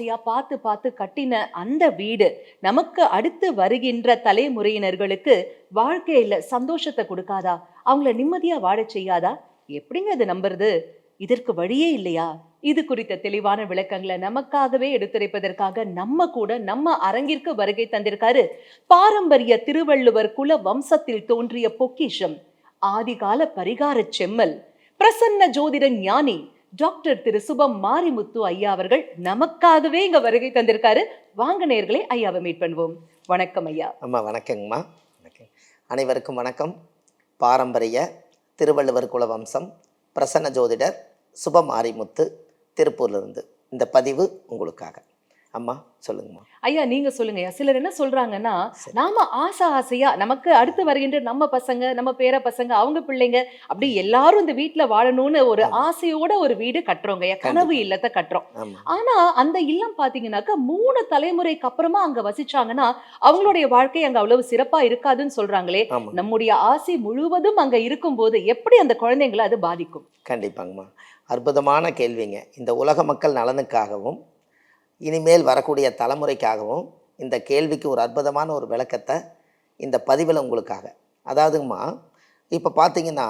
ஆசையா பார்த்து பார்த்து கட்டின அந்த வீடு நமக்கு அடுத்து வருகின்ற தலைமுறையினர்களுக்கு வாழ்க்கையில சந்தோஷத்தை கொடுக்காதா? அவங்கள நிம்மதியா வாழ செய்யாதா? எப்படிங்க அது நம்புறது? இதற்கு வழியே இல்லையா? இது குறித்த தெளிவான விளக்கங்களை நமக்காகவே எடுத்துரைப்பதற்காக நம்ம கூட நம்ம அரங்கிற்கு வருகை தந்திருக்காரு பாரம்பரிய திருவள்ளுவர் குல வம்சத்தில் தோன்றிய பொக்கிஷம் ஆதிகால பரிகார செம்மல் பிரசன்ன ஜோதிட ஞானி டாக்டர் திரு சுபம் மாரிமுத்து ஐயா அவர்கள் நமக்காகவே இங்க வருகை தந்திருக்காரு. வாங்க நேர்களை ஐயாவை மீட் பண்ணுவோம். வணக்கம் ஐயா. அம்மா வணக்கங்கம்மா. வணக்கம். அனைவருக்கும் வணக்கம். பாரம்பரிய திருவள்ளுவர் குல வம்சம் பிரசன்ன ஜோதிடர் சுபமாரிமுத்து திருப்பூர்லேருந்து. இந்த பதிவு உங்களுக்காக. அம்மா சொல்லுங்கம்மா. ஐயா நீங்க சொல்லுங்க ஐயா. சிலர் என்ன சொல்றாங்கன்னா. நாம ஆசை ஆசையா நமக்கு அடுத்து வருகின்ற நம்ம பசங்க நம்ம பேர பசங்க அவங்க பிள்ளைங்க அப்படி எல்லாரும் இந்த வீட்டுல வாழணும்னு ஒரு. ஆசையோட ஒரு வீடு கட்டுறோங்க ஐயா. கனவு இல்லத்தை கட்டுறோம். ஆனா அந்த இல்லம் பாத்தீங்கன்னாக்கா மூணு தலைமுறைக்கு அப்புறமா அங்க வசிச்சாங்கன்னா அவங்களுடைய வாழ்க்கை அங்க அவ்வளவு சிறப்பா இருக்காதுன்னு சொல்றாங்களே. நம்முடைய ஆசை முழுவதும் அங்க இருக்கும்போது எப்படி அந்த குழந்தைங்களை அது பாதிக்கும்? கண்டிப்பாங்கம்மா. அற்புதமான கேள்விங்க. இந்த உலக மக்கள் நலனுக்காகவும் இனிமேல் வரக்கூடிய தலைமுறைக்காகவும் இந்த கேள்விக்கு ஒரு அற்புதமான ஒரு விளக்கத்தை இந்த பதிவில் உங்களுக்காக. அதாவதுங்கம்மா இப்போ பார்த்தீங்கன்னா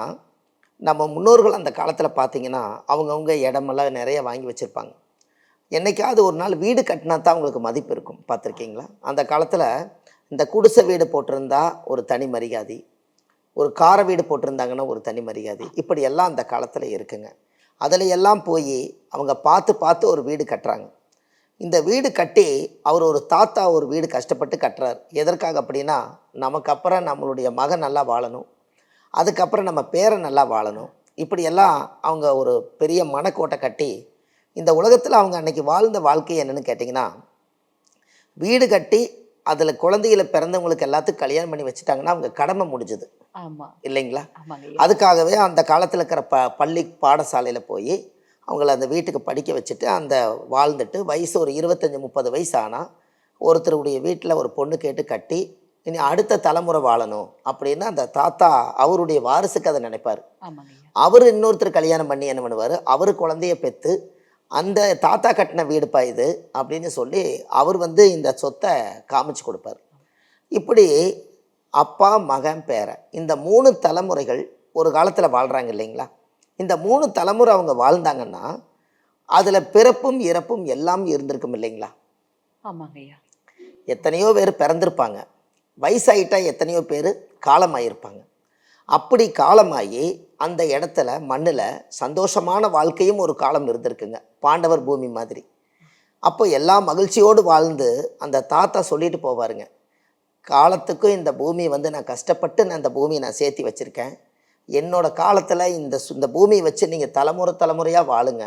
நம்ம முன்னோர்கள் அந்த காலத்தில் பார்த்தீங்கன்னா அவங்கவுங்க இடமெல்லாம் நிறைய வாங்கி வச்சுருப்பாங்க. என்னைக்காவது ஒரு நாள் வீடு கட்டினா தான் அவங்களுக்கு மதிப்பு இருக்கும். பார்த்துருக்கீங்களா அந்த காலத்தில் இந்த குடிசை வீடு போட்டிருந்தா ஒரு தனி மரியாதை ஒரு கார வீடு போட்டிருந்தாங்கன்னா ஒரு தனி மரியாதை இப்படி எல்லாம் அந்த காலத்தில் இருக்குங்க. அதில் எல்லாம் போய் அவங்க பார்த்து பார்த்து ஒரு வீடு கட்டுறாங்க. இந்த வீடு கட்டி அவர் ஒரு தாத்தா ஒரு வீடு கஷ்டப்பட்டு கட்டுறார். எதற்காக அப்படின்னா நமக்கு அப்புறம் நம்மளுடைய மகன் நல்லா வாழணும். அதுக்கப்புறம் நம்ம பேரன் நல்லா வாழணும். இப்படியெல்லாம் அவங்க ஒரு பெரிய மனக்கோட்டை கட்டி இந்த உலகத்தில் அவங்க அன்னைக்கு வாழ்ந்த வாழ்க்கை என்னன்னு கேட்டிங்கன்னா வீடு கட்டி அதில் குழந்தைகளை பிறந்தவங்களுக்கு எல்லாத்துக்கும் கல்யாணம் பண்ணி வச்சுட்டாங்கன்னா அவங்க கடமை முடிஞ்சுது. இல்லைங்களா. அதுக்காகவே அந்த காலத்தில் இருக்கிற ப பள்ளி பாடசாலையில் போய் அவங்கள அந்த வீட்டுக்கு படிக்க வச்சுட்டு அந்த வாழ்ந்துட்டு வயசு ஒரு இருபத்தஞ்சி முப்பது வயசு ஆனால் ஒருத்தருடைய வீட்டில் ஒரு பொண்ணு கேட்டு கட்டி இனி அடுத்த தலைமுறை வாழணும் அப்படின்னு அந்த தாத்தா அவருடைய வாரிசுக்கு அதை நினைப்பார். அவர் இன்னொருத்தர் கல்யாணம் பண்ணி என்ன பண்ணுவார்? அவர் குழந்தைய பெற்று அந்த தாத்தா கட்டின வீடுப்பா இது அப்படின்னு சொல்லி அவர் வந்து இந்த சொத்தை காமிச்சு கொடுப்பார். இப்படி அப்பா மகன் பேரன் இந்த மூணு தலைமுறைகள் ஒரு காலத்தில் வாழ்கிறாங்க இல்லைங்களா? இந்த மூணு தலைமுறை அவங்க வாழ்ந்தாங்கன்னா அதில் பிறப்பும் இறப்பும் எல்லாம் இருந்திருக்கும் இல்லைங்களா? ஆமாங்க ஐயா. எத்தனையோ பேர் பிறந்திருப்பாங்க. வயசாயிட்டா எத்தனையோ பேர் காலமாயிருப்பாங்க. அப்படி காலமாகி அந்த இடத்துல மண்ணில் சந்தோஷமான வாழ்க்கையும் ஒரு காலம் இருந்திருக்குங்க. பாண்டவர் பூமி மாதிரி. அப்போ எல்லா மகிழ்ச்சியோடு வாழ்ந்து அந்த தாத்தா சொல்லிட்டு போவாருங்க. காலத்துக்கும் இந்த பூமி வந்து நான் கஷ்டப்பட்டு நான் இந்த பூமியை நான் சேர்த்தி வச்சுருக்கேன். என்னோட காலத்தில் இந்த இந்த பூமியை வச்சு நீங்கள் தலைமுறை தலைமுறையாக வாழுங்க.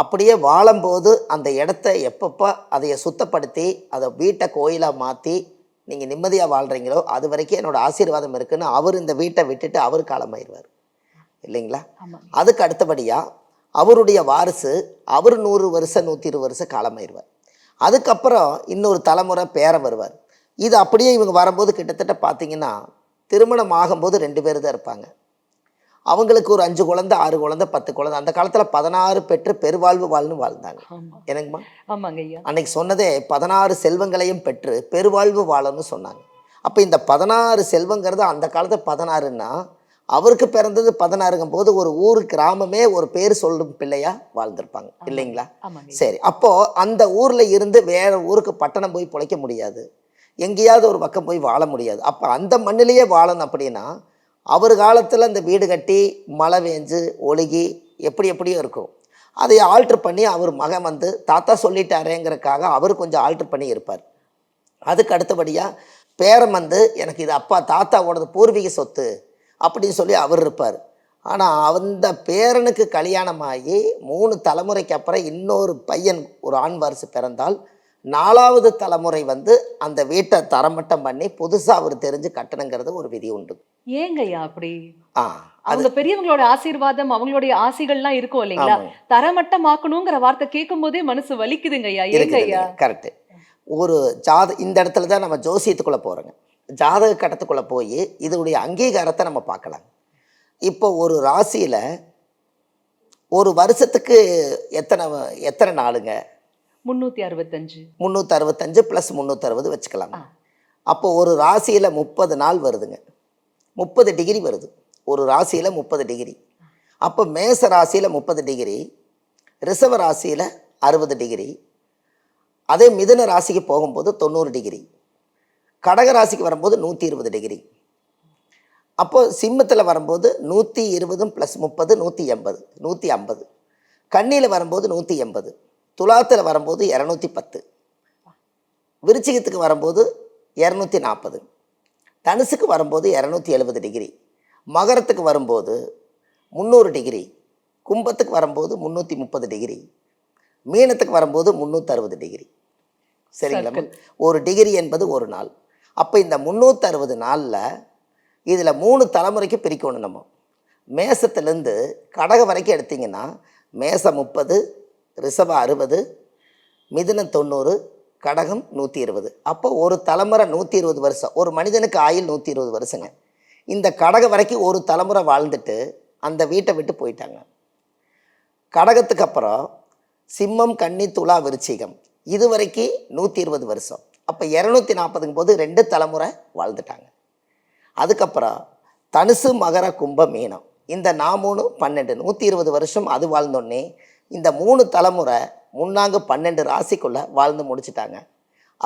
அப்படியே வாழும்போது அந்த இடத்த எப்பப்போ அதைய சுத்தப்படுத்தி அதை வீட்டை கோயிலாக மாற்றி நீங்கள் நிம்மதியாக வாழ்கிறீங்களோ அது வரைக்கும் என்னோட ஆசீர்வாதம் இருக்குன்னு அவர் இந்த வீட்டை விட்டுட்டு அவர் காலமாயிருவார். இல்லைங்களா? அதுக்கு அடுத்தபடியாக அவருடைய வாரிசு அவர் நூறு வருஷம் நூற்றி இருபது வருஷம் காலமாயிருவார். அதுக்கப்புறம் இன்னொரு தலைமுறை பேர வருவார். இது அப்படியே இவங்க வரும்போது கிட்டத்தட்ட பார்த்தீங்கன்னா திருமணம் ஆகும்போது ரெண்டு பேர் தான் இருப்பாங்க. அவங்களுக்கு ஒரு அஞ்சு குழந்தை ஆறு குழந்தை பத்து குழந்தை. அந்த காலத்தில் பதினாறு பெற்று பெருவாழ்வு வாழ்னு வாழ்ந்தாங்க. எனக்குமா ஆமாங்க ஐயா. அன்னைக்கு சொன்னதே பதினாறு செல்வங்களையும் பெற்று பெருவாழ்வு வாழணும்னு சொன்னாங்க. அப்போ இந்த பதினாறு செல்வங்கிறது அந்த காலத்து பதினாறுன்னா அவருக்கு பிறந்தது பதினாறுங்கும் போது ஒரு ஊர் கிராமமே ஒரு பேர் சொல்லும் பிள்ளையா வாழ்ந்திருப்பாங்க. இல்லைங்களா. சரி அப்போ அந்த ஊர்ல இருந்து வேற ஊருக்கு பட்டணம் போய் பிழைக்க முடியாது. எங்கேயாவது ஒரு பக்கம் போய் வாழ முடியாது. அப்போ அந்த மண்ணிலேயே வாழணும் அப்படின்னா அவர் காலத்தில் அந்த வீடு கட்டி மழை பெஞ்சு ஒழுகி எப்படி எப்படியோ இருக்கும். அதை ஆல்ட்ரு பண்ணி அவர் மகன் வந்து தாத்தா சொல்லிட்டாரேங்கிறதுக்காக அவர் கொஞ்சம் ஆல்ட்ரு பண்ணி இருப்பார். அதுக்கு அடுத்தபடியாக பேரன் வந்து எனக்கு இது அப்பா தாத்தாவோடது பூர்வீக சொத்து அப்படின்னு சொல்லி அவர் இருப்பார். ஆனால் அந்த பேரனுக்கு கல்யாணமாகி மூணு தலைமுறைக்கு அப்புறம் இன்னொரு பையன் ஒரு ஆண் வாரிசு பிறந்தால் நாலாவது தலைமுறை வந்து அந்த வீட்டை தரமட்டம் பண்ணி புதுசாக அவர் தெரிஞ்சு கட்டணுங்கிறது ஒரு விதி உண்டு. ஏங்க ஐயா அப்படி அவங்க பெரியவங்களோட ஆசீர்வாதம் அவங்களுடைய ஆசைகள்லாம் இருக்கும் இல்லைங்களா. தரமட்டமாக்கணுங்கிற வார்த்தை கேட்கும் போதே மனசு வலிக்குதுங்க ஐயா ஏங்க ஐயா கரெக்டு ஒரு ஜாத இந்த இடத்துல தான் நம்ம ஜோசியத்துக்குள்ளே போகிறோங்க ஜாதக கட்டத்துக்குள்ளே போய் இதனுடைய அங்கீகாரத்தை நம்ம பார்க்கலாம். இப்போ ஒரு ராசியில் ஒரு வருஷத்துக்கு எத்தனை எத்தனை நாளுங்க? முன்னூத்தி அறுபத்தஞ்சு. முந்நூற்றி அறுபத்தஞ்சு ப்ளஸ் முந்நூற்றறுபது வச்சுக்கலாம் ஆ. அப்போ ஒரு ராசியில் முப்பது நாள் வருதுங்க. முப்பது டிகிரி வருது. ஒரு ராசியில் முப்பது டிகிரி அப்போ மேச ராசியில் முப்பது டிகிரி ரிசவ ராசியில் அறுபது டிகிரி அதே மிதுன ராசிக்கு போகும்போது தொண்ணூறு டிகிரி கடக ராசிக்கு வரும்போது நூற்றி இருபது டிகிரி அப்போது சிம்மத்தில் வரும்போது நூற்றி இருபதும் ப்ளஸ் முப்பது நூற்றி எண்பது நூற்றி ஐம்பது கண்ணியில் வரும்போது நூற்றி எண்பது துலாத்தில் வரும்போது இரநூத்தி பத்து. விருச்சிகத்துக்கு வரும்போது இரநூத்தி நாற்பது தனுசுக்கு வரும்போது இரநூத்தி எழுபது டிகிரி மகரத்துக்கு வரும்போது முந்நூறு டிகிரி கும்பத்துக்கு வரும்போது முந்நூற்றி முப்பது டிகிரி மீனத்துக்கு வரும்போது முந்நூற்றறுபது டிகிரி. சரிங்களா. ஒரு டிகிரி என்பது ஒரு நாள். அப்போ இந்த முந்நூற்றறுபது நாளில் இதில் மூணு தலைமுறைக்கு பிரிக்கணும் நம்ம. மேசத்துலேருந்து கடக வரைக்கும் எடுத்தீங்கன்னா மேசம் முப்பது ரிஷபம் அறுபது மிதுனம் தொண்ணூறு கடகம் நூற்றி இருபது அப்போ ஒரு தலைமுறை நூற்றி இருபது வருஷம். ஒரு மனிதனுக்கு ஆயில் நூற்றி இருபது வருஷங்க. இந்த கடக வரைக்கும் ஒரு தலைமுறை வாழ்ந்துட்டு அந்த வீட்டை விட்டு போயிட்டாங்க. கடகத்துக்கு அப்புறம் சிம்மம் கன்னி துலா விருச்சிகம். இது வரைக்கும் நூற்றி இருபது வருஷம். அப்போ இரநூத்தி நாற்பதுங்கும் போது ரெண்டு தலைமுறை வாழ்ந்துட்டாங்க. அதுக்கப்புறம் தனுசு மகர கும்ப மீனம். இந்த நாமூணு பன்னெண்டு நூற்றி இருபது வருஷம் அது வாழ்ந்தோடனே இந்த மூணு தலைமுறை முன்னாங்க பன்னெண்டு ராசிக்குள்ள வாழ்ந்து முடிச்சிட்டாங்க.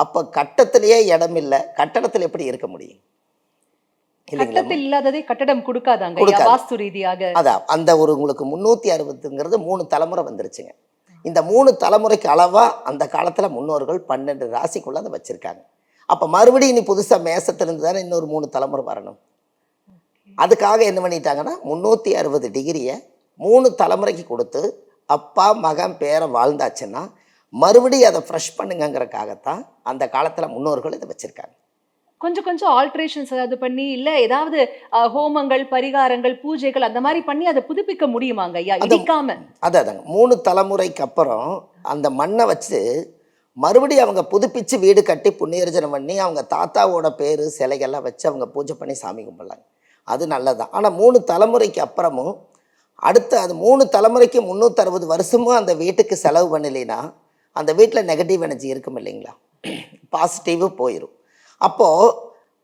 அப்போ கட்டத்திலேயே இடம் இல்லை கட்டடத்தில் எப்படி இருக்க முடியும்? இல்லாததே கட்டடம் கொடுக்காதாங்க. வாஸ்து ரீதியாக. அதான் அந்த ஒரு உங்களுக்கு முந்நூற்றி அறுபதுங்கிறது மூணு தலைமுறை வந்துருச்சுங்க. இந்த மூணு தலைமுறைக்கு அளவாக அந்த காலத்தில் முன்னோர்கள் பன்னெண்டு ராசிக்குள்ள அதை வச்சுருக்காங்க. அப்போ மறுபடியும் இனி புதுசாக மேசத்திலிருந்து தானே இன்னொரு மூணு தலைமுறை வரணும். அதுக்காக என்ன பண்ணிட்டாங்கன்னா முந்நூற்றி அறுபது டிகிரியை மூணு தலைமுறைக்கு கொடுத்து அப்பா மகன் பேரை வாழ்ந்தாச்சுன்னா மறுபடியும் அதை ஃப்ரெஷ் பண்ணுங்கங்கிறக்காகத்தான் அந்த காலத்தில் முன்னோர்கள் இதை வச்சுருக்காங்க. கொஞ்சம் கொஞ்சம் ஆல்ட்ரேஷன்ஸ் ஏதாவது பண்ணி இல்ல ஏதாவது ஹோமங்கள் பரிகாரங்கள் பூஜைகள் அந்த மாதிரி பண்ணி அதை புதுப்பிக்க முடியுமாங்க ஐயா? இடிக்காம. அதான் அதாங்க. மூணு தலைமுறைக்கு அப்புறம் அந்த மண்ணை வச்சு மறுபடியும் அவங்க புதுப்பிச்சு வீடு கட்டி புண்ணியர்ஜனம் பண்ணி அவங்க தாத்தாவோட பேர் சிலைகள்லாம் வச்சு அவங்க பூஜை பண்ணி சாமி கும்பிடலாங்க. அது நல்லதுதான். ஆனால் மூணு தலைமுறைக்கு அப்புறமும் அடுத்த அது மூணு தலைமுறைக்கு முந்நூற்றறுபது வருஷமும் அந்த வீட்டுக்கு செலவு பண்ணலைன்னா அந்த வீட்டில் நெகட்டிவ் எனர்ஜி இருக்கும் இல்லைங்களா? பாசிட்டிவு போயிடும் அப்போது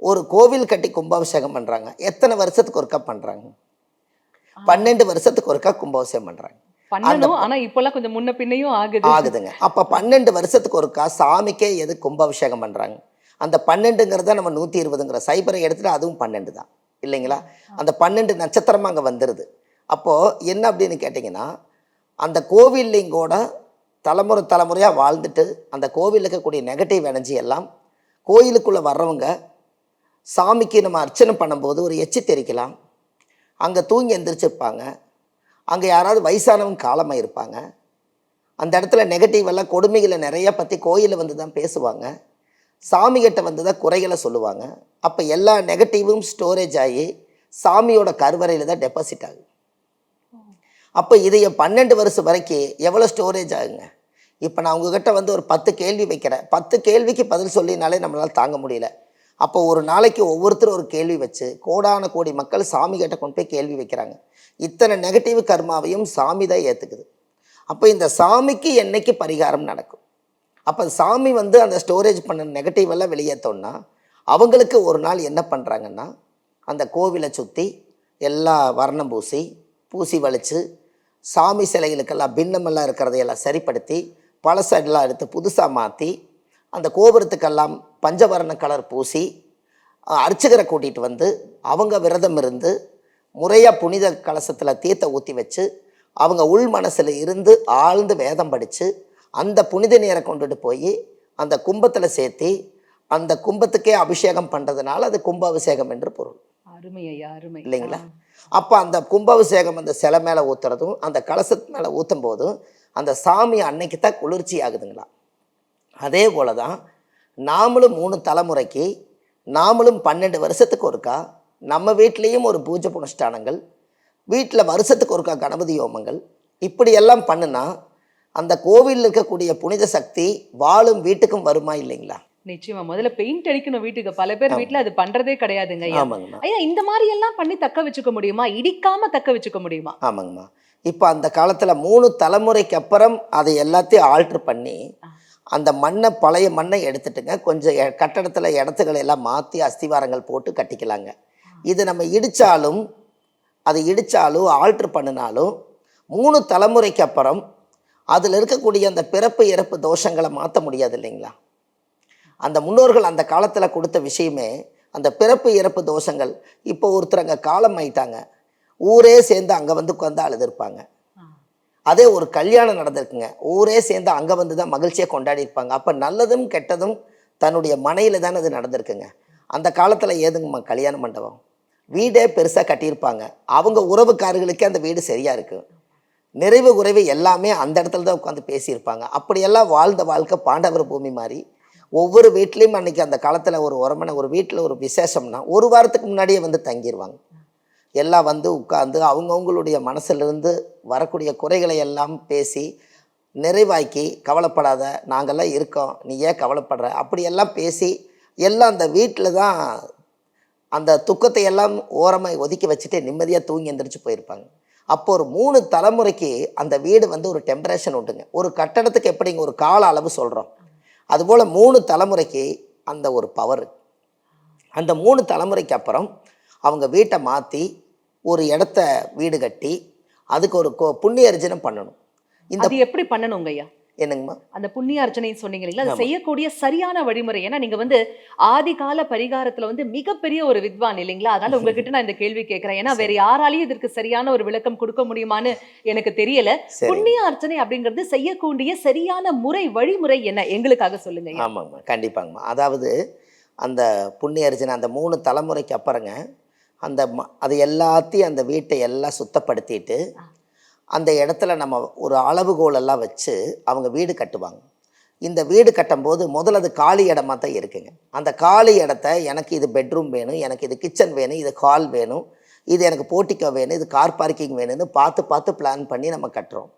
ஒரு கோவில் கட்டி கும்பாபிஷேகம் பண்ணுறாங்க எத்தனை வருஷத்துக்கு ஒருக்கா பண்ணுறாங்க பன்னெண்டு வருஷத்துக்கு ஒருக்கா கும்பாபிஷேகம் பண்ணுறாங்க ஆனா இப்பெல்லாம் கொஞ்சம் முன்ன பின்னையும் ஆகுது. ஆகுதுங்க. அப்போ பன்னெண்டு வருஷத்துக்கு ஒருக்கா சாமிக்கே எது கும்பாபிஷேகம் பண்ணுறாங்க அந்த பன்னெண்டுங்கிறத நம்ம நூற்றி இருபதுங்கிற சைபரை எடுத்துட்டு அதுவும் பன்னெண்டு தான். இல்லைங்களா? அந்த பன்னெண்டு நட்சத்திரமா அங்கே வந்துடுது அப்போது என்ன அப்படின்னு கேட்டிங்கன்னா அந்த கோவில்லையும் கூட தலைமுறை தலைமுறையாக வாழ்ந்துட்டு அந்த கோவிலில் இருக்கக்கூடிய நெகட்டிவ் எனர்ஜி எல்லாம் கோயிலுக்குள்ளே வர்றவங்க சாமிக்கு நம்ம அர்ச்சனை பண்ணும்போது ஒரு எச்சி தெரிக்கலாம் அங்கே தூங்கி எந்திரிச்சிருப்பாங்க. அங்கே யாராவது வயசானவங்க காலமாக இருப்பாங்க. அந்த இடத்துல நெகட்டிவ் எல்லாம் கொடுமைகளை நிறையா பற்றி கோயிலில் வந்து தான் பேசுவாங்க. சாமிகிட்ட வந்து தான் குறைகளை சொல்லுவாங்க. அப்போ எல்லா நெகட்டிவும் ஸ்டோரேஜ் ஆகி சாமியோட கருவறையில் தான் டெபாசிட் ஆகுது. அப்போ இதைய பன்னெண்டு வருஷம் வரைக்கும் எவ்வளோ ஸ்டோரேஜ் ஆகுங்க? இப்போ நான் உங்ககிட்ட வந்து ஒரு பத்து கேள்வி வைக்கிறேன். பத்து கேள்விக்கு பதில் சொல்லினாலே நம்மளால் தாங்க முடியல. அப்போ ஒரு நாளைக்கு ஒவ்வொருத்தரும் ஒரு கேள்வி வச்சு கோடான கோடி மக்கள் சாமி கிட்ட கொண்டு போய் கேள்வி வைக்கிறாங்க. இத்தனை நெகட்டிவ் கர்மாவையும் சாமி தான் ஏற்றுக்குது அப்போ இந்த சாமிக்கு என்னைக்கு பரிகாரம் நடக்கும்? அப்போ சாமி வந்து அந்த ஸ்டோரேஜ் பண்ண நெகட்டிவ் எல்லாம் வெளியேற்றோன்னா அவங்களுக்கு ஒரு நாள் என்ன பண்ணுறாங்கன்னா அந்த கோவிலை சுற்றி எல்லா வர்ணம் பூசி பூசி வலிச்சு சாமி சிலைகளுக்கெல்லாம் பின்னமெல்லாம் இருக்கிறதையெல்லாம் சரிப்படுத்தி பழசெல்லாம் எடுத்து புதுசாக மாற்றி அந்த கோபுரத்துக்கெல்லாம் பஞ்சவர்ண கலர் பூசி அர்ச்சகரை கூட்டிகிட்டு வந்து அவங்க விரதம் இருந்து முறையாக புனித கலசத்தில் தீர்த்த ஊற்றி வச்சு அவங்க உள் மனசில் இருந்து ஆழ்ந்து வேதம் படித்து அந்த புனித நீரை கொண்டுட்டு போய் அந்த கும்பத்தில் சேர்த்தி அந்த கும்பத்துக்கே அபிஷேகம் பண்ணுறதுனால அது கும்பாபிஷேகம் என்று பொருள். அருமை ஐயா அருமை. இல்லைங்களா? அப்போ அந்த கும்பாபிஷேகம் அந்த சிலை மேலே ஊற்றுறதும் அந்த கலசத்து மேலே ஊற்றும் போதும் அந்த சாமி அன்னைக்கு தான் குளிர்ச்சி ஆகுதுங்களா? அதே போல தான் நாமளும் மூணு தலைமுறைக்கு நாமளும் பன்னெண்டு வருஷத்துக்கு ஒருக்கா நம்ம வீட்லேயும் ஒரு பூஜை புனுஷ்டானங்கள் வீட்டில் வருஷத்துக்கு ஒருக்கா கணபதி ஹோமங்கள் இப்படியெல்லாம் பண்ணுனா அந்த கோவிலில் இருக்கக்கூடிய புனித சக்தி வாழும் வீட்டுக்கும் வருமா இல்லைங்களா? நிச்சயமா. முதல்ல பெயிண்ட் அடிக்கணும் வீட்டுக்கு. பல பேர் வீட்ல அது பண்றதே கிடையாதுங்க ஐயா. இந்த மாதிரி எல்லாம் பண்ணி தக்க வச்சுக்க முடியுமா? இடிக்காம தக்க வச்சுக்க முடியுமா? ஆமாங்கம்மா. இப்போ அந்த காலத்தில் மூணு தலைமுறைக்கு அப்புறம் அதை எல்லாத்தையும் ஆல்ட்ரு பண்ணி அந்த மண்ணை பழைய மண்ணை எடுத்துட்டுங்க. கொஞ்சம் கட்டடத்துல இடத்துகளை எல்லாம் மாற்றி அஸ்திவாரங்கள் போட்டு கட்டிக்கலாங்க. இது நம்ம இடித்தாலும் அது இடித்தாலும் ஆல்ட்ரு பண்ணினாலும் மூணு தலைமுறைக்கு அப்புறம் அதில் இருக்கக்கூடிய அந்த பிறப்பு இறப்பு தோஷங்களை மாற்ற முடியாது இல்லைங்களா? அந்த முன்னோர்கள் அந்த காலத்தில் கொடுத்த விஷயமே அந்த பிறப்பு இறப்பு தோஷங்கள் இப்போ ஒருத்தர் அங்கே காலம் ஆயிட்டாங்க ஊரே சேர்ந்து அங்கே வந்து உட்காந்து அழுதுருப்பாங்க. அதே ஒரு கல்யாணம் நடந்திருக்குங்க. ஊரே சேர்ந்து அங்கே வந்து தான் மகிழ்ச்சியாக கொண்டாடி இருப்பாங்க அப்போ நல்லதும் கெட்டதும் தன்னுடைய மனையில் தானே அது நடந்திருக்குங்க. அந்த காலத்தில் ஏதுங்கம்மா கல்யாண மண்டபம்? வீடே பெருசாக கட்டியிருப்பாங்க. அவங்க உறவுக்காரர்களுக்கே அந்த வீடு சரியாக இருக்கும் நிறைவு குறைவு எல்லாமே அந்த இடத்துல தான் உட்காந்து பேசியிருப்பாங்க. அப்படியெல்லாம் வாழ்ந்த வாழ்க்கை பாண்டவர் பூமி மாதிரி ஒவ்வொரு வீட்லேயும் அன்னைக்கு அந்த காலத்தில் ஒரு உரமனை ஒரு வீட்டில் ஒரு விசேஷம்னா ஒரு வாரத்துக்கு முன்னாடியே வந்து தங்கிடுவாங்க எல்லாம் வந்து உட்காந்து அவங்கவுங்களுடைய மனசிலிருந்து வரக்கூடிய குறைகளை எல்லாம் பேசி நிறைவாக்கி கவலைப்படாத நாங்கள்லாம் இருக்கோம் நீ ஏன் கவலைப்படுற? அப்படியெல்லாம் பேசி எல்லாம் அந்த வீட்டில் தான் அந்த துக்கத்தை எல்லாம் ஓரமாக ஒதுக்கி வச்சுட்டு நிம்மதியாக தூங்கி எந்திரிச்சு போயிருப்பாங்க. அப்போ ஒரு மூணு தலைமுறைக்கு அந்த வீடு வந்து ஒரு டெம்பரேஷன் உண்டுங்க. ஒரு கட்டடத்துக்கு எப்படிங்க? ஒரு கால அளவு சொல்கிறோம் அதுபோல் மூணு தலைமுறைக்கு அந்த ஒரு பவர் அந்த மூணு தலைமுறைக்கு அப்புறம் அவங்க வீட்டை மாற்றி ஒரு இடத்த வீடு கட்டி அதுக்கு ஒரு கோ- புண்ணிய அர்ஜனம் பண்ணணும். இந்த எப்படி பண்ணணுங்க ஐயா என்னங்கம்மா? அந்த புண்ணிய அர்ச்சனை சொன்னீங்க இல்லைங்களா அது செய்யக்கூடிய சரியான வழிமுறை. ஏன்னா நீங்க வந்து ஆதி கால பரிகாரத்துல வந்து மிகப்பெரிய ஒரு வித்வான் இல்லைங்களா? அதனால உங்ககிட்ட நான் இந்த கேள்வி கேட்கிறேன் ஏன்னா வேற யாராலையும் இதற்கு சரியான ஒரு விளக்கம் கொடுக்க முடியுமான்னு எனக்கு தெரியல. புண்ணிய அர்ச்சனை அப்படிங்கிறது செய்யக்கூடிய சரியான முறை வழிமுறை என்ன? எங்களுக்காக சொல்லுங்க. ஆமாங்கம்மா. கண்டிப்பாங்கம்மா. அதாவது அந்த புண்ணிய அர்ஜுன அந்த மூணு தலைமுறைக்கு அப்புறங்க அந்த அது எல்லாத்தையும் அந்த வீட்டை எல்லாம் சுத்தப்படுத்திட்டு அந்த இடத்துல நம்ம ஒரு அளவுகோல் எல்லாம் வச்சு அவங்க வீடு கட்டுவாங்க. இந்த வீடு கட்டும்போது முதல்ல அது காலி இடமா தான் இருக்குங்க. அந்த காலி இடத்த எனக்கு இது பெட்ரூம் வேணும் எனக்கு இது கிச்சன் வேணும் இது ஹால் வேணும் இது எனக்கு போர்ட்டிக்கோ வேணும் இது கார் பார்க்கிங் வேணும்னு பார்த்து பார்த்து பிளான் பண்ணி நம்ம கட்டுறோம்.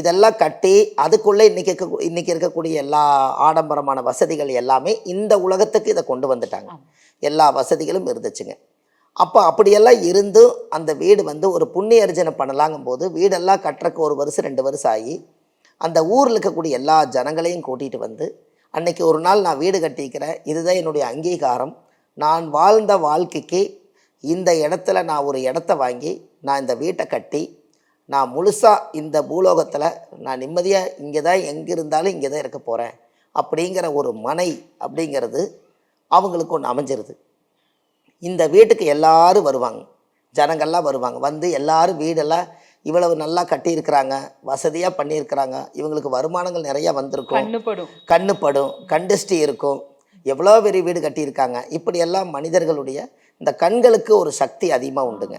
இதெல்லாம் கட்டி அதுக்குள்ளே இன்றைக்கி இருக்க இன்றைக்கி இருக்கக்கூடிய எல்லா ஆடம்பரமான வசதிகள் எல்லாமே இந்த உலகத்துக்கு இதை கொண்டு வந்துட்டாங்க. எல்லா வசதிகளும் இருந்துச்சுங்க. அப்போ அப்படியெல்லாம் இருந்தும் அந்த வீடு வந்து ஒரு புண்ணிய அர்ஜனை பண்ணலாங்கும் போது வீடெல்லாம் கட்டுறக்கு ஒரு வருஷம் ரெண்டு வருஷம் ஆகி அந்த ஊரில் இருக்கக்கூடிய எல்லா ஜனங்களையும் கூட்டிகிட்டு வந்து அன்னைக்கு ஒரு நாள் நான் வீடு கட்டிக்கிறேன் இதுதான் என்னுடைய அங்கீகாரம். நான் வாழ்ந்த வாழ்க்கைக்கு இந்த இடத்துல நான் ஒரு இடத்த வாங்கி நான் இந்த வீட்டை கட்டி நான் முழுசாக இந்த பூலோகத்தில் நான் நிம்மதியாக இங்கே தான் எங்கே இருந்தாலும் இங்கே தான் இருக்க போகிறேன் அப்படிங்கிற ஒரு மனை அப்படிங்கிறது அவங்களுக்கு ஒன்று அமைஞ்சிருது. இந்த வீட்டுக்கு எல்லாரும் வருவாங்க. ஜனங்கள்லாம் வருவாங்க. வந்து எல்லாரும் வீடெல்லாம் இவ்வளவு நல்லா கட்டியிருக்கிறாங்க வசதியாக பண்ணியிருக்கிறாங்க. இவங்களுக்கு வருமானங்கள் நிறையா வந்திருக்கும். கண்ணுப்படும் கண்ணு படும் கண்டிஸ்டி இருக்கும். எவ்வளோ பெரிய வீடு கட்டியிருக்காங்க. இப்படியெல்லாம் மனிதர்களுடைய இந்த கண்களுக்கு ஒரு சக்தி அதிகமாக உண்டுங்க.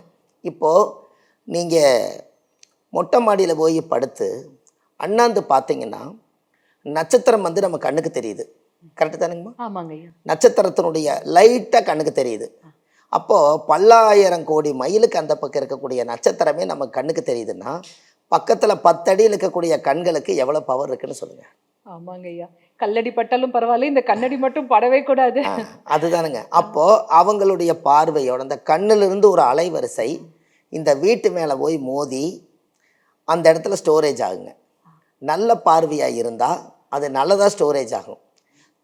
இப்போது நீங்கள் மொட்டை மாடியில் போய் படுத்து அண்ணாந்து பார்த்தீங்கன்னா நட்சத்திரம் வந்து நம்ம கண்ணுக்கு தெரியுது. கரெக்டு தானுங்கம்மா? ஆமாங்க நட்சத்திரத்தினுடைய லைட்டாக கண்ணுக்கு தெரியுது. அப்போது பல்லாயிரம் கோடி மைலுக்கு அந்த பக்கம் இருக்கக்கூடிய நட்சத்திரமே நம்ம கண்ணுக்கு தெரியுதுன்னா பக்கத்தில் பத்தடியில் இருக்கக்கூடிய கண்களுக்கு எவ்வளோ பவர் இருக்குன்னு சொல்லுங்கள் ஆமாங்க ஐயா. கல்லடி பட்டாலும் பரவாயில்ல இந்த கண்ணடி மட்டும் படவே கூடாது. அதுதானுங்க. அப்போ அவங்களுடைய பார்வையோட அந்த கண்ணிலிருந்து ஒரு அலைவரிசை இந்த வீட்டு மேலே போய் மோதி அந்த இடத்துல ஸ்டோரேஜ் ஆகுங்க. நல்ல பார்வையாக இருந்தால் அது நல்லதாக ஸ்டோரேஜ் ஆகும்.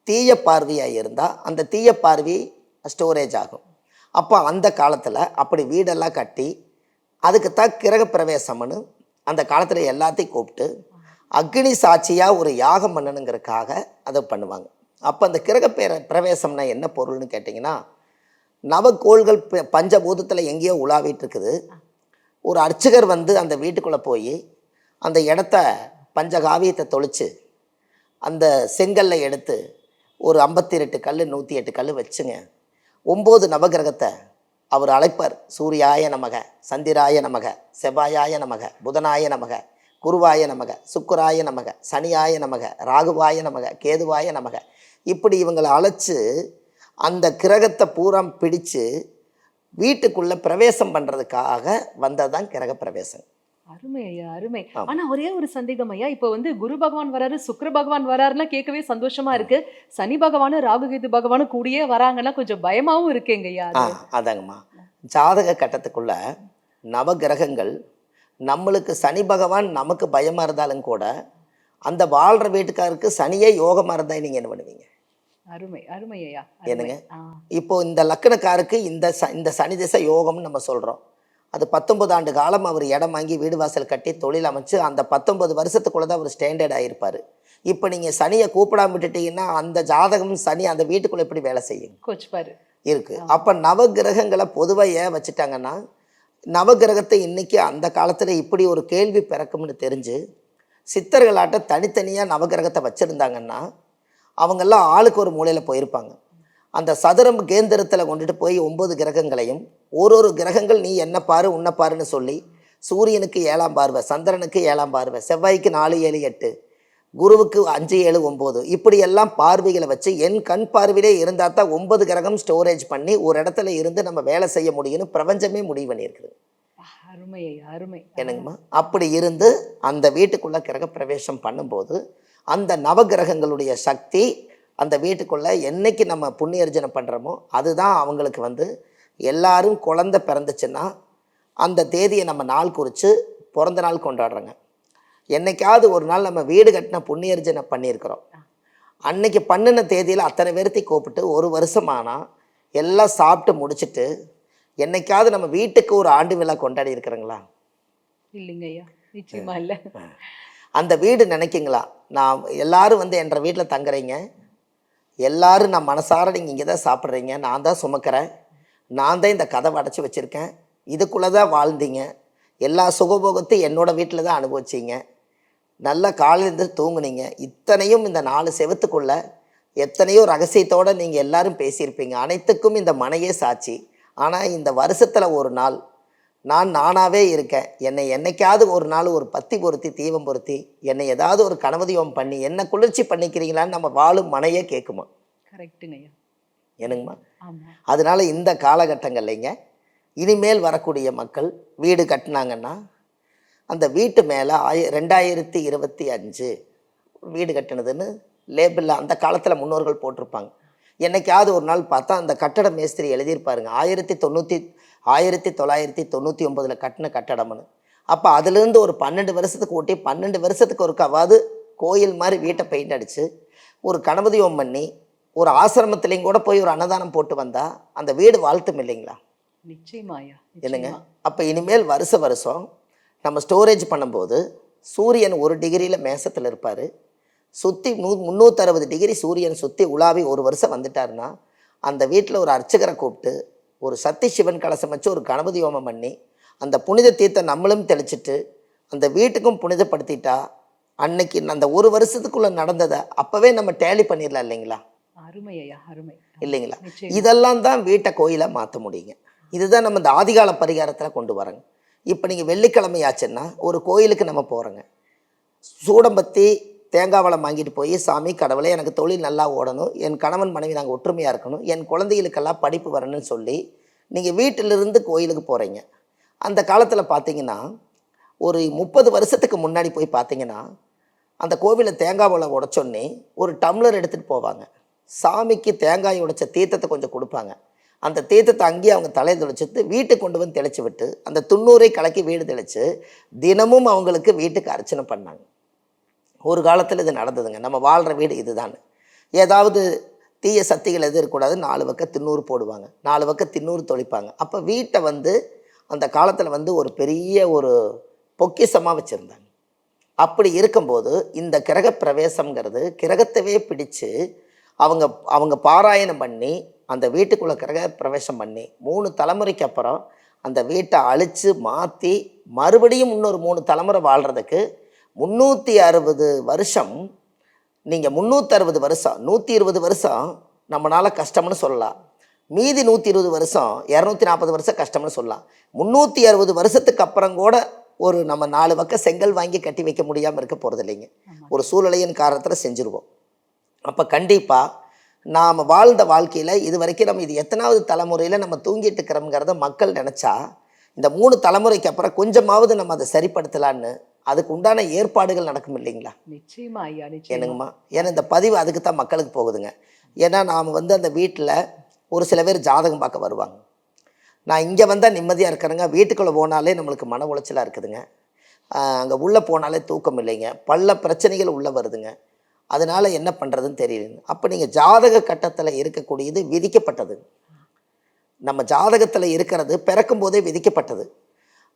தீய பார்வையாக இருந்தால் அந்த தீய பார்வை ஸ்டோரேஜ் ஆகும். அப்போ அந்த காலத்தில் அப்படி வீடெல்லாம் கட்டி அதுக்கு தான் கிரக பிரவேசம்னு அந்த காலத்தில் எல்லாத்தையும் கூப்பிட்டு அக்னி சாட்சியாக ஒரு யாகம் பண்ணணுங்கிறதுக்காக அதை பண்ணுவாங்க. அப்போ அந்த கிரக பேர பிரவேசம்னா என்ன பொருள்னு கேட்டிங்கன்னா நவக்கோள்கள் ப- பஞ்சபூதத்தில் எங்கேயோ உலாவிட்டு இருக்குது. ஒரு அர்ச்சகர் வந்து அந்த வீட்டுக்குள்ளே போய் அந்த இடத்த பஞ்சகாவியத்தை தொளித்து அந்த செங்கல்லை எடுத்து ஒரு ஐம்பத்தி ரெட்டு கல் நூற்றி எட்டு கல் வச்சுங்க. ஒம்பது நவகிரகத்தை அவர் அழைப்பார். சூரியாய நமக சந்திராய நமக செவ்வாயாய நமக புதனாய நமக குருவாய நமக சுக்கராய நமக சனியாய நமக ராகுவாய நமக கேதுவாய நமக. இப்படி இவங்களை அழைச்சி அந்த கிரகத்தை பூரா பிடித்து வீட்டுக்குள்ளே பிரவேசம் பண்ணுறதுக்காக வந்தது தான் கிரக பிரவேசம் அருமை ஐயா அருமை. ஆனா ஒரே ஒரு சந்தேகம் ஐயா இப்போ வந்து குரு பகவான் வராரு சுக்கிர பகவான் வராருன்னா கேட்கவே சந்தோஷமா இருக்கு. சனி பகவானும் ராகுகேது பகவானும் கூடியே வராங்கன்னா கொஞ்சம் பயமாவும் இருக்குங்க ஐயா. அதாங்கம்மா. ஜாதக கட்டத்துக்குள்ள நவகிரகங்கள் நம்மளுக்கு சனி பகவான் நமக்கு பயமாக இருந்தாலும் கூட அந்த வாழ்கிற வீட்டுக்காருக்கு சனியே யோகமாக இருந்தால் நீங்கள் என்ன பண்ணுவீங்க? அருமை அருமை ஐயா என்னங்க? இப்போ இந்த லக்கணக்காருக்கு இந்த இந்த சனி திசை யோகம்னு நம்ம சொல்கிறோம் அது பத்தொன்பது ஆண்டு காலம் அவர் இடம் வாங்கி வீடு வாசல் கட்டி தொழில் அமைச்சு அந்த பத்தொன்பது வருஷத்துக்குள்ளே தான் அவர் ஸ்டாண்டர்ட் ஆகிருப்பார் இப்போ நீங்கள் சனியை கூப்பிடாம விட்டுட்டீங்கன்னா அந்த ஜாதகம் சனி அந்த வீட்டுக்குள்ளே எப்படி வேலை செய்யும்? கோச் பாரு இருக்குது அப்போ நவகிரகங்களை பொதுவாக ஏன் வச்சுட்டாங்கன்னா நவகிரகத்தை இன்னைக்கு அந்த காலத்தில் இப்படி ஒரு கேள்வி பிறக்கும்னு தெரிஞ்சு சித்தர்களாட்ட தனித்தனியாக நவகிரகத்தை வச்சுருந்தாங்கன்னா அவங்கெல்லாம் ஆளுக்கு ஒரு மூலையில் போயிருப்பாங்க. அந்த சதுரம் கேந்திரத்தில் கொண்டுட்டு போய் ஒன்பது கிரகங்களையும் ஒரு ஒரு கிரகங்கள் நீ என்ன பாரு உன்னை பாருன்னு சொல்லி சூரியனுக்கு ஏழாம் பார்வை சந்திரனுக்கு ஏழாம் பார்வை செவ்வாய்க்கு நாலு ஏழு எட்டு குருவுக்கு அஞ்சு ஏழு ஒம்பது இப்படி எல்லாம் பார்வைகளை வச்சு என் கண் பார்வையிலே இருந்தால் தான் ஒன்பது கிரகம் ஸ்டோரேஜ் பண்ணி ஒரு இடத்துல இருந்து நம்ம வேலை செய்ய முடியும்னு பிரபஞ்சமே முடிவு பண்ணியிருக்குது. அருமை அருமை. என்னங்கம்மா? அப்படி இருந்து அந்த வீட்டுக்குள்ள கிரக பிரவேசம் பண்ணும்போது அந்த நவகிரகங்களுடைய சக்தி அந்த வீட்டுக்குள்ள என்னைக்கு நம்ம புண்ணியர்ஜனை பண்ணுறோமோ அதுதான் அவங்களுக்கு வந்து எல்லாரும் குழந்தை பிறந்துச்சுன்னா அந்த தேதியை நம்ம நாள் குறித்து பிறந்த நாள் கொண்டாடுறோங்க. என்னைக்காவது ஒரு நாள் நம்ம வீடு கட்டின புண்ணியர்ஜனை பண்ணியிருக்கிறோம். அன்னைக்கு பண்ணின தேதியில் அத்தனை பேர்த்தையும் கூப்பிட்டு ஒரு வருஷம் ஆனால் எல்லாம் சாப்பிட்டு முடிச்சிட்டு என்னைக்காவது நம்ம வீட்டுக்கு ஒரு ஆண்டு விழா கொண்டாடி இருக்கிறோங்களா? இல்லைங்க ஐயா நிச்சயமா இல்ல. அந்த வீடு நினைக்கிங்களா? நான் எல்லாரும் வந்து என்ற வீட்டில் தங்குறீங்க. எல்லாரும் நான் மனசார நீங்கள் இங்கே தான் சாப்பிட்றீங்க. நான் தான் சுமக்கிறேன். நான் தான் இந்த கதவை அடைச்சி வச்சுருக்கேன். இதுக்குள்ளே தான் வாழ்ந்தீங்க. எல்லா சுகபோகத்தையும் என்னோட வீட்டில் தான் அனுபவிச்சிங்க. நல்லா காலையிலேருந்து தூங்குனீங்க. இத்தனையும் இந்த நாலு செவத்துக்குள்ள எத்தனையோ ரகசியத்தோடு நீங்கள் எல்லாரும் பேசியிருப்பீங்க. அனைத்துக்கும் இந்த மனையே சாட்சி. ஆனால் இந்த வருஷத்தில் ஒரு நாள் நான் நானாகவே இருக்கேன். என்னை என்னைக்காவது ஒரு நாள் ஒரு பத்தி பொருத்தி தீபம் பொருத்தி என்னை ஏதாவது ஒரு கணவதியம் பண்ணி என்ன குளிர்ச்சி பண்ணிக்கிறீங்களான்னு நம்ம வாழும் மனையே கேட்குமா? கரெக்ட்டுங்க ஐயா. என்னங்கம்மா? அதனால இந்த காலகட்டங்கள்லைங்க இனிமேல் வரக்கூடிய மக்கள் வீடு கட்டினாங்கன்னா அந்த வீட்டு மேலே ஆய ரெண்டாயிரத்தி இருபத்தி அஞ்சு வீடு கட்டினதுன்னு லேபிளில் அந்த காலத்தில் முன்னோர்கள் போட்டிருப்பாங்க. என்னைக்காவது ஒரு நாள் பார்த்தா அந்த கட்டட மேஸ்திரி எழுதியிருப்பாருங்க. ஆயிரத்தி தொண்ணூற்றி ஆயிரத்தி தொள்ளாயிரத்தி தொண்ணூற்றி ஒம்பதில் கட்டின கட்டடம்னு. அப்போ அதுலேருந்து ஒரு பன்னெண்டு வருஷத்துக்கு ஓட்டி பன்னெண்டு வருஷத்துக்கு ஒருக்காவது கோயில் மாதிரி வீட்டை பெயிண்ட் அடித்து ஒரு கணபதி ஹோமம் பண்ணி ஒரு ஆசிரமத்துலேயும் கூட போய் ஒரு அன்னதானம் போட்டு வந்தால் அந்த வீடு வாழ்த்தும் இல்லைங்களா? நிச்சயமா ஐயா என்னங்க? நிச்சயமா. அப்போ இனிமேல் வருஷ வருஷம் நம்ம ஸ்டோரேஜ் பண்ணும்போது சூரியன் ஒரு டிகிரியில் மேசத்தில் இருப்பார். சுற்றி நூ முந்நூற்றறுபது டிகிரி சூரியன் சுற்றி உலாவி ஒரு வருஷம் வந்துட்டாருன்னா அந்த வீட்டில் ஒரு அர்ச்சகரை கூப்பிட்டு ஒரு சக்தி சிவன் கலசம் வச்சு ஒரு கணபதி ஹோமம் பண்ணி அந்த புனித தீர்த்தை நம்மளும் தெளிச்சிட்டு அந்த வீட்டுக்கும் புனிதப்படுத்திட்டா அன்னைக்கு அந்த ஒரு வருஷத்துக்குள்ளே நடந்ததை அப்போவே நம்ம டேலி பண்ணிடலாம் இல்லைங்களா? அருமை ஐயா அருமை. இல்லைங்களா? இதெல்லாம் தான் வீட்டை கோயிலை மாற்ற முடியுங்க. இதுதான் நம்ம இந்த ஆதிகால பரிகாரத்தில் கொண்டு வரோங்க இப்போ நீங்கள் வெள்ளிக்கிழமை ஆச்சுன்னா ஒரு கோயிலுக்கு நம்ம போகிறோங்க சூடம்பத்தி தேங்காய் வளம் வாங்கிட்டு போய் சாமி கடவுளை எனக்கு தொழில் நல்லா ஓடணும். என் கணவன் மனைவி நாங்கள் ஒற்றுமையாக இருக்கணும். என் குழந்தைகளுக்கெல்லாம் படிப்பு வரணும்னு சொல்லி நீங்கள் வீட்டிலிருந்து கோயிலுக்கு போகிறீங்க அந்த காலத்தில் பார்த்தீங்கன்னா ஒரு முப்பது வருஷத்துக்கு முன்னாடி போய் பார்த்தீங்கன்னா அந்த கோவிலில் தேங்காய் வளம் உடச்சோன்னே ஒரு டம்ளர் எடுத்துகிட்டு போவாங்க. சாமிக்கு தேங்காய் உடைச்ச தீர்த்தத்தை கொஞ்சம் கொடுப்பாங்க. அந்த தீர்த்தத்தை அங்கேயே அவங்க தலையை தெளிச்சிட்டு வீட்டுக்கு கொண்டு வந்து தெளிச்சு விட்டு அந்த துண்ணூரை கலக்கி வீடு தெளித்து தினமும் அவங்களுக்கு வீட்டுக்கு அர்ச்சனை பண்ணாங்க. ஒரு காலத்தில் இது நடந்ததுங்க. நம்ம வாழ்கிற வீடு இதுதான் ஏதாவது தீய சக்திகள் எதிர்க்கூடாது இருக்கக்கூடாது நாலு பக்கம் திண்ணூறு போடுவாங்க. நாலு பக்கம் திண்ணூறு தொழிப்பாங்க அப்போ வீட்டை வந்து அந்த காலத்தில் வந்து ஒரு பெரிய ஒரு பொக்கிஷமாக வச்சுருந்தாங்க. அப்படி இருக்கும்போது இந்த கிரக பிரவேசங்கிறது கிரகத்தவே பிடிச்சு அவங்க அவங்க பாராயணம் பண்ணி அந்த வீட்டுக்குள்ளே கிரக பிரவேசம் பண்ணி மூணு தலைமுறைக்கு அப்புறம் அந்த வீட்டை அழித்து மாற்றி மறுபடியும் இன்னொரு மூணு தலைமுறை வாழ்கிறதுக்கு முந்நூற்றி அறுபது வருஷம் நீங்கள் முந்நூற்றறுபது வருஷம் நூற்றி இருபது வருஷம் நம்மளால் கஷ்டம்னு சொல்லலாம். மீதி நூற்றி இருபது வருஷம் இரநூத்தி நாற்பது வருஷம் கஷ்டம்னு சொல்லலாம். முந்நூற்றி அறுபது வருஷத்துக்கு அப்புறம் கூட ஒரு நம்ம நாலு பக்கம் செங்கல் வாங்கி கட்டி வைக்க முடியாமல் இருக்க போகிறது இல்லைங்க. ஒரு சூழ்நிலையின் காரணத்தில் செஞ்சுருவோம். அப்போ கண்டிப்பாக நாம் வாழ்ந்த வாழ்க்கையில் இது வரைக்கும் நம்ம இது எத்தனாவது தலைமுறையில் நம்ம தூங்கிட்டு இருக்கிறோங்கிறத மக்கள் நினச்சா இந்த மூணு தலைமுறைக்கு அப்புறம் கொஞ்சமாவது நம்ம அதை சரிப்படுத்தலான்னு அதுக்கு உண்டான ஏற்பாடுகள் நடக்கும் இல்லைங்களா? நிச்சயமா ஐயா நிச்சயமா. என்னங்கம்மா? ஏன்னா இந்த பதிவு அதுக்கு தான் மக்களுக்கு போகுதுங்க. ஏன்னா நாம் வந்து அந்த வீட்டில் ஒரு சில பேர் ஜாதகம் பார்க்க வருவாங்க. நான் இங்கே வந்தால் நிம்மதியாக இருக்கிறேங்க. வீட்டுக்குள்ளே போனாலே நம்மளுக்கு மன உளைச்சலாக இருக்குதுங்க. அங்கே உள்ளே போனாலே தூக்கம் இல்லைங்க. பல பிரச்சனைகள் உள்ளே வருதுங்க. அதனால என்ன பண்ணுறதுன்னு தெரியலங்க. அப்போ நீங்கள் ஜாதக கட்டத்தில் இருக்கக்கூடியது விதிக்கப்பட்டது. நம்ம ஜாதகத்தில் இருக்கிறது பிறக்கும் போதே விதிக்கப்பட்டது.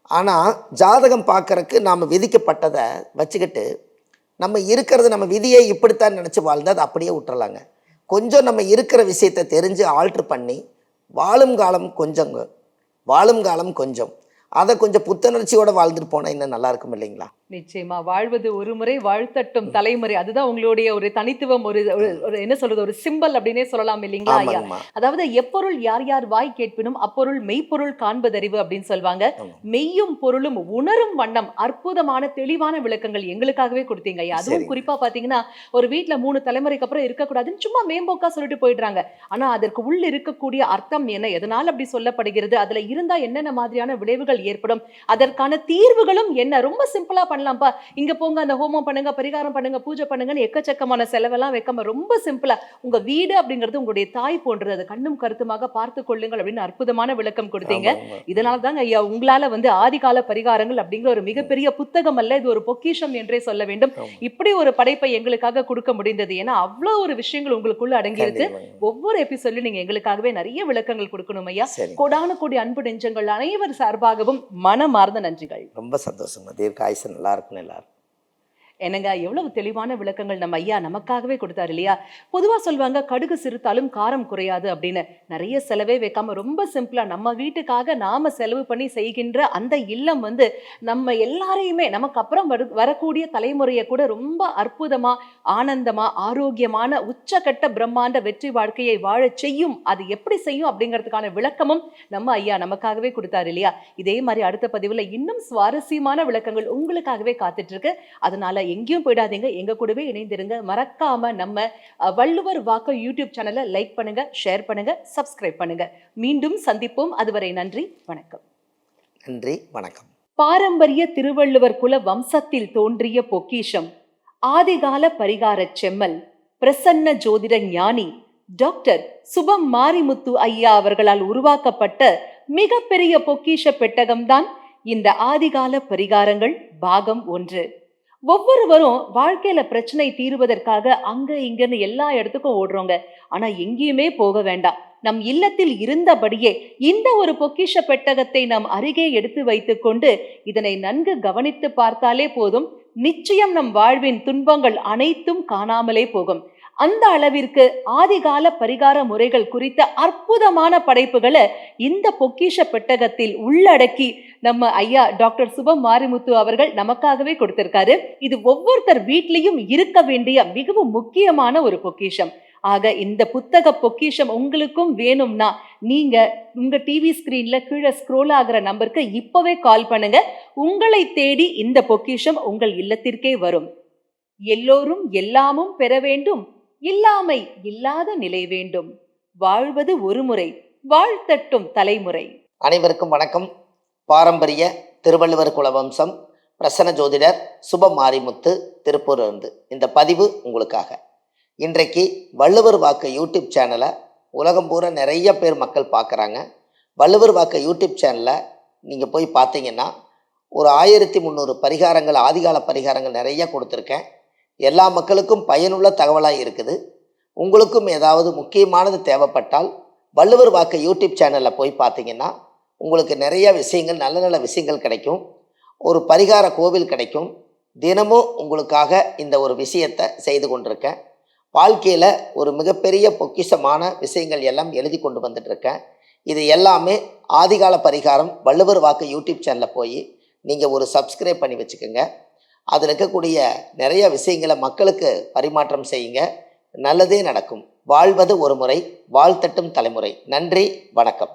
ஆனால் ஜாதகம் பார்க்குறக்கு நாம் விதிக்கப்பட்டதை வச்சுக்கிட்டு நம்ம இருக்கிறது நம்ம விதியை இப்படித்தான் நினச்சி வாழ்ந்து அதை அப்படியே விட்டுறலாங்க. கொஞ்சம் நம்ம இருக்கிற விஷயத்தை தெரிஞ்சு ஆல்ட்ரு பண்ணி வாழும் காலம் கொஞ்சங்க வாழும் காலம் கொஞ்சம். அதை கொஞ்சம் புத்துணர்ச்சியோடு வாழ்ந்துட்டு போனால் இன்னும் நல்லா இருக்கும் இல்லைங்களா? நிச்சயமா. வாழ்வது ஒரு முறை வாழ்த்தட்டும் தலைமுறை. அதுதான் உங்களுடைய ஒரு தனித்துவம் ஒரு ஒரு- என்ன சொல்றது ஒரு சிம்பல் அப்படின்னே சொல்லலாம் இல்லைங்களா ஐயா? அதாவது எப்பொருள் யார் யார் வாய் கேட்பினும் அப்பொருள் மெய்ப்பொருள் காண்பதறிவு அப்படின்னு சொல்வாங்க. ஆமா. மெய்யும் பொருளும் உணரும் வண்ணம் அற்புதமான தெளிவான விளக்கங்கள் எங்களுக்காகவே கொடுத்தீங்க ஐயா. அதுவும். குறிப்பா பாத்தீங்கன்னா ஒரு வீட்ல மூணு தலைமுறைக்கு அப்புறம் இருக்கக்கூடாதுன்னு சும்மா மேம்போக்கா சொல்லிட்டு போயிடுறாங்க. ஆனா அதற்கு உள்ள இருக்கக்கூடிய அர்த்தம் என்ன எதனால அப்படி சொல்லப்படுகிறது அதுல இருந்தா என்னென்ன மாதிரியான விளைவுகள் ஏற்படும் அதற்கான தீர்வுகளும் என்ன? ரொம்ப சிம்பிளா பண்ணலாம்ப்பா. இங்க போங்க அந்த ஹோமம் பண்ணுங்க பரிகாரம் பண்ணுங்க பூஜை பண்ணுங்கன்னு எக்கச்சக்கமான செலவெல்லாம் வைக்காம ரொம்ப சிம்பிளா உங்க வீடு அப்படிங்கிறது உங்களுடைய தாய் போன்றது. அதை கண்ணும் கருத்துமாக பார்த்து கொள்ளுங்கள் அப்படின்னு அற்புதமான விளக்கம் கொடுத்தீங்க. இதனால தாங்க ஐயா உங்களால வந்து ஆதிகால பரிகாரங்கள் அப்படிங்கிற ஒரு மிகப்பெரிய புத்தகம் அல்ல இது ஒரு பொக்கிஷம் என்றே சொல்ல வேண்டும். இப்படி ஒரு படைப்பை எங்களுக்காக கொடுக்க முடிந்தது. ஏன்னா அவ்வளவு ஒரு விஷயங்கள் உங்களுக்குள்ள அடங்கி இருக்கு கண்டிப்பாங்க. ஒவ்வொரு எபிசோட்லயும் நீங்க எங்களுக்காகவே நிறைய விளக்கங்கள் கொடுக்கணும் ஐயா. கோடான கோடி அன்பு நெஞ்சங்கள் அனைவர் சார்பாகவும் மனமார்ந்த நன்றிகள். ரொம்ப சந்தோஷமா தீர்க்காயுசு நல்லா இருக்கணும் எல்லாரும் என்னங்க எவ்வளவு தெளிவான விளக்கங்கள் நம்ம ஐயா நமக்காகவே கொடுத்தாரு இல்லையா? பொதுவாக சொல்லுவாங்க கடுகு சிறுத்தாலும் காரம் குறையாது அப்படின்னு. நிறைய செலவே வைக்காம ரொம்ப சிம்பிளா நம்ம வீட்டுக்காக நாம செலவு பண்ணி செய்கின்ற அந்த இல்லம் வந்து நம்ம எல்லாரையுமே நமக்கு அப்புறம் வரு வரக்கூடிய தலைமுறையை கூட ரொம்ப அற்புதமா ஆனந்தமா ஆரோக்கியமான உச்சகட்ட பிரம்மாண்ட வெற்றி வாழ்க்கையை வாழச் செய்யும். அது எப்படி செய்யும் அப்படிங்கிறதுக்கான விளக்கமும் நம்ம ஐயா நமக்காகவே கொடுத்தாரு இல்லையா? இதே மாதிரி அடுத்த பதிவில் இன்னும் சுவாரஸ்யமான விளக்கங்கள் உங்களுக்காகவே காத்துட்டு இருக்கு. அதனால எங்கேயும் போயிடாதீங்க. எங்க கூடவே இணைந்திருங்க. மறக்காம நம்ம வள்ளுவர் வாக்க யூடியூப் சேனலை லைக் பண்ணுங்க ஷேர் பண்ணுங்க சப்ஸ்கிரைப் பண்ணுங்க. மீண்டும் சந்திப்போம். அதுவரை நன்றி வணக்கம். நன்றி வணக்கம். பாரம்பரிய திருவள்ளுவர் குல வம்சத்தில் தோன்றிய பொக்கிஷம். ஆதிகால பரிகாரச் செம்மல். பிரசன்ன ஜோதிட ஞானி. டாக்டர் சுபம் மாரிமுத்து ஐயா அவர்களால் உருவாக்கப்பட்ட மிகப்பெரிய பொக்கிஷ பெட்டகம்தான் இந்த ஆதிகால பரிகாரங்கள் பாகம் ஒன்று. ஒவ்வொருவரும் வாழ்க்கையில பிரச்சனை தீருவதற்காக அங்க இங்கன்னு எல்லா இடத்துக்கும் ஓடுறோங்க ஆனா எங்கேயுமே போக வேண்டாம். நம் இல்லத்தில் இருந்தபடியே இந்த ஒரு பொக்கிஷ பெட்டகத்தை நாம் அருகே எடுத்து வைத்துக்கொண்டு இதனை நன்கு கவனித்து பார்த்தாலே போதும். நிச்சயம் நம் வாழ்வின் துன்பங்கள் அனைத்தும் காணாமலே போகும். அந்த அளவிற்கு ஆதிகால பரிகார முறைகள் குறித்த அற்புதமான படைப்புகளை இந்த பொக்கிஷ பெட்டகத்தில் உள்ளடக்கி நம்ம ஐயா டாக்டர் சுபம் மாரிமுத்து அவர்கள் நமக்காகவே கொடுத்திருக்காரு. இது ஒவ்வொருத்தர் வீட்லயும் இருக்க வேண்டிய மிகவும் முக்கியமான ஒரு பொக்கிஷம். ஆக இந்த புத்தக பொக்கிஷம் உங்களுக்கும் வேணும்னா நீங்க உங்க டிவி ஸ்கிரீன்ல கீழே ஸ்க்ரோல் ஆகிற நம்பருக்கு இப்பவே கால் பண்ணுங்க. உங்களை தேடி இந்த பொக்கிஷம் உங்கள் இல்லத்திற்கே வரும். எல்லோரும் எல்லாமும் பெற வேண்டும். இல்லாமை இல்லாத நிலை வேண்டும். வாழ்வது ஒரு முறை வாழ்த்தட்டும் தலைமுறை. அனைவருக்கும் வணக்கம். பாரம்பரிய திருவள்ளுவர் குலவம்சம் பிரசன்ன ஜோதிடர் சுப மாரிமுத்து திருப்பூர்லேருந்து. இந்த பதிவு உங்களுக்காக. இன்றைக்கு வள்ளுவர் வாக்கு யூடியூப் சேனலை உலகம் பூரா நிறைய பேர் மக்கள் பார்க்குறாங்க. வள்ளுவர் வாக்கு யூடியூப் சேனலை நீங்கள் போய் பார்த்தீங்கன்னா ஒரு ஆயிரத்தி முந்நூறு பரிகாரங்கள் ஆதிகால பரிகாரங்கள் நிறைய கொடுத்துருக்கேன். எல்லா மக்களுக்கும் பயனுள்ள தகவலாக இருக்குது. உங்களுக்கும் ஏதாவது முக்கியமானது தேவைப்பட்டால் வள்ளுவர் வாக்கு யூடியூப் சேனலில் போய் பார்த்தீங்கன்னா உங்களுக்கு நிறையா விஷயங்கள் நல்ல நல்ல விஷயங்கள் கிடைக்கும். ஒரு பரிகார கோவில் கிடைக்கும். தினமும் உங்களுக்காக இந்த ஒரு விஷயத்தை செய்து கொண்டிருக்கேன். வாழ்க்கையில் ஒரு மிகப்பெரிய பொக்கிஷமான விஷயங்கள் எல்லாம் எழுதி கொண்டு வந்துட்டுருக்கேன். இது எல்லாமே ஆதிகால பரிகாரம் வள்ளுவர் வாக்கு யூடியூப் சேனலில் போய் நீங்கள் ஒரு சப்ஸ்கிரைப் பண்ணி வச்சுக்கோங்க. அதில் இருக்கக்கூடிய நிறைய விஷயங்களை மக்களுக்கு பரிமாற்றம் செய்யுங்க. நல்லதே நடக்கும். வாழ்வது ஒரு முறை வாழ்த்தட்டும் தலைமுறை. நன்றி வணக்கம்.